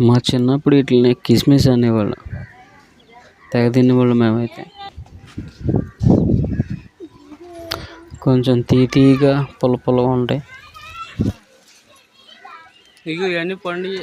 మా చిన్నప్పుడు వీటిని కిస్మిస్ అనేవాళ్ళు. తెగ తినేవాళ్ళు మేమైతే. కొంచెం తీ తీయగా పుల్ల పుల్లగా ఉంటాయి. ఇక ఇవన్నీ పండు ఇక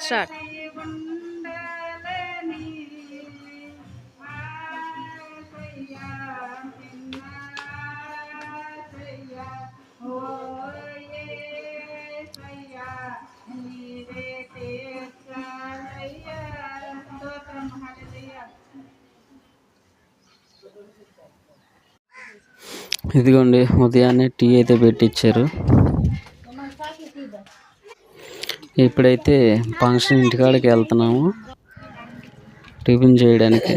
స్టార్ట్. ఇదిగోండి ఉదయాన్నే టీ అయితే పెట్టించారు ఇప్పుడైతే ఫంక్షన్ ఇంటికాడికి వెళ్తున్నాము. టిఫిన్ చేయడానికి.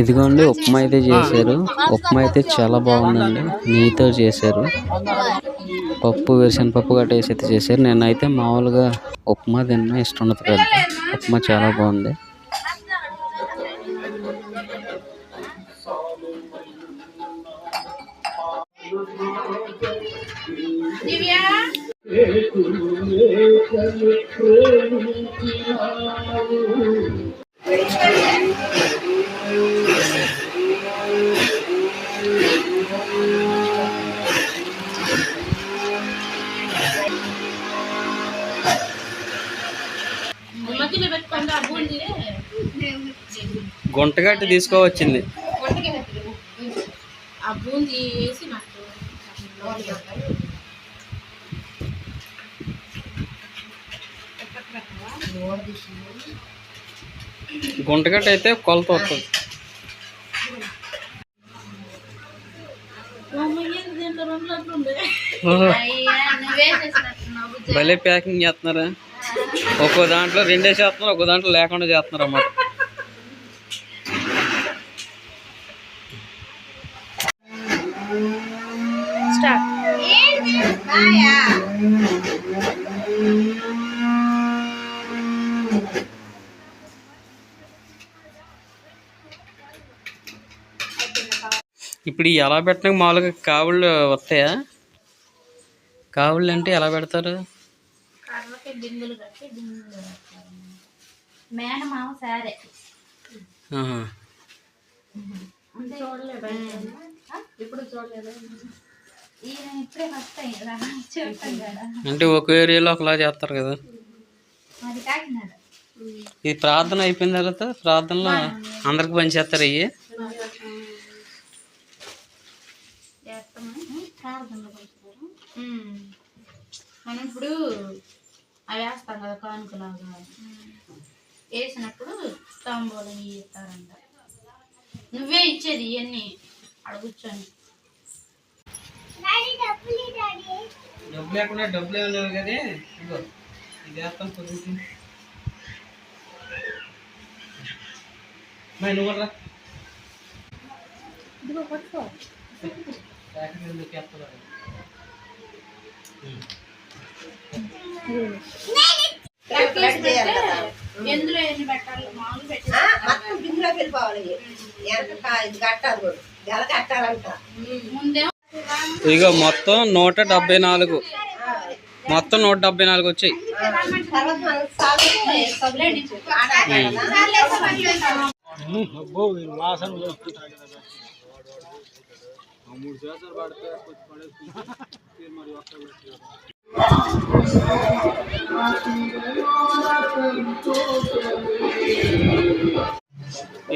ఇదిగోండి ఉప్మా అయితే చేశారు. ఉప్మా అయితే చాలా బాగుందండి. నెయ్యితో చేశారు. పప్పు వేసిన పప్పు గట్ట వేసి అయితే చేశారు. నేనైతే మామూలుగా ఉప్మా తిన్నా ఇష్టం ఉండదు పెద్ద ఉప్మా చాలా బాగుంది. మధ్యలో గుంటగట్టి తీసుకోవచ్చింది. ఆ బూందీ వేసి నాకు గుంటగట్టి అయితే కొలత వస్తుంది భలే ప్యాకింగ్ చేస్తున్నారా. ఒక్కో దాంట్లో రెండే చేస్తున్నారు ఒక్కో దాంట్లో లేకుండా చేస్తున్నారు అన్నమాట ఇప్పుడు ఎలా పెట్టడానికి మామూలుగా కావుళ్ళు వస్తాయా? కావుళ్ళు అంటే ఎలా పెడతారు. అంటే ఒక ఏరియాలో ఒకలా చేస్తారు కదా. ఇది ప్రార్థన అయిపోయిన తర్వాత ప్రార్థనలో అందరికి పంచేస్తారు అయ్యి. మనం ఇప్పుడు అవి వేస్తాం కదా కానుకలాగా. వేసినప్పుడు తాంబూలం ఇస్తారంట నువ్వే ఇచ్చేది ఇవన్నీ. అక్కడ కూర్చొని డబ్బు లేకుండా డబ్బులు ఇవ్వలేవు కానీ ఇదిగో ఇది వేస్తాం మరి నువ్వు వేస్తున్నారు? ఎందులో ఎన్ని పెట్టాలి మామూలు పెట్టి మొత్తం బిందులోకి వెళ్ళిపోవాలి. వెనక కా- ఇది కట్టాలి కూడా. గెల కట్టాలంట? ముందేమో ఇగో మొత్తం నూట డెబ్బై నాలుగు. మొత్తం నూట డెబ్బై నాలుగు వచ్చాయి.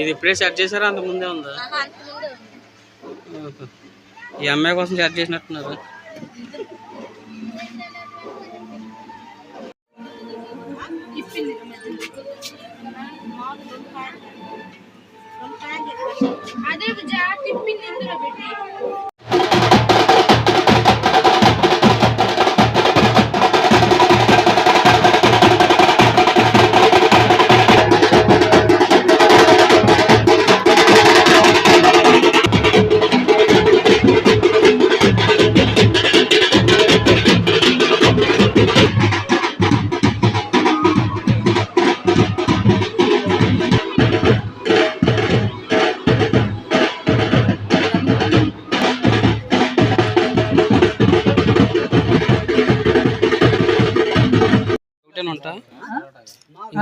ఇది ఇప్పుడే సెట్ చేశారా? అంత ముందే ఉందా. ఈ అమ్మాయి కోసం సెట్ చేసినట్టున్నారు. అదే జాగ్రత్త ఇప్పింది ఇందులో పెట్టి.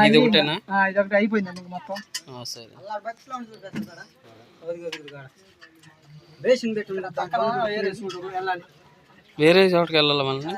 ఇది ఒకటేనా? ఇది ఒకటి అయిపోయింది మొత్తం. సరే. వేరే చోటుకి వెళ్ళాలి మనల్ని?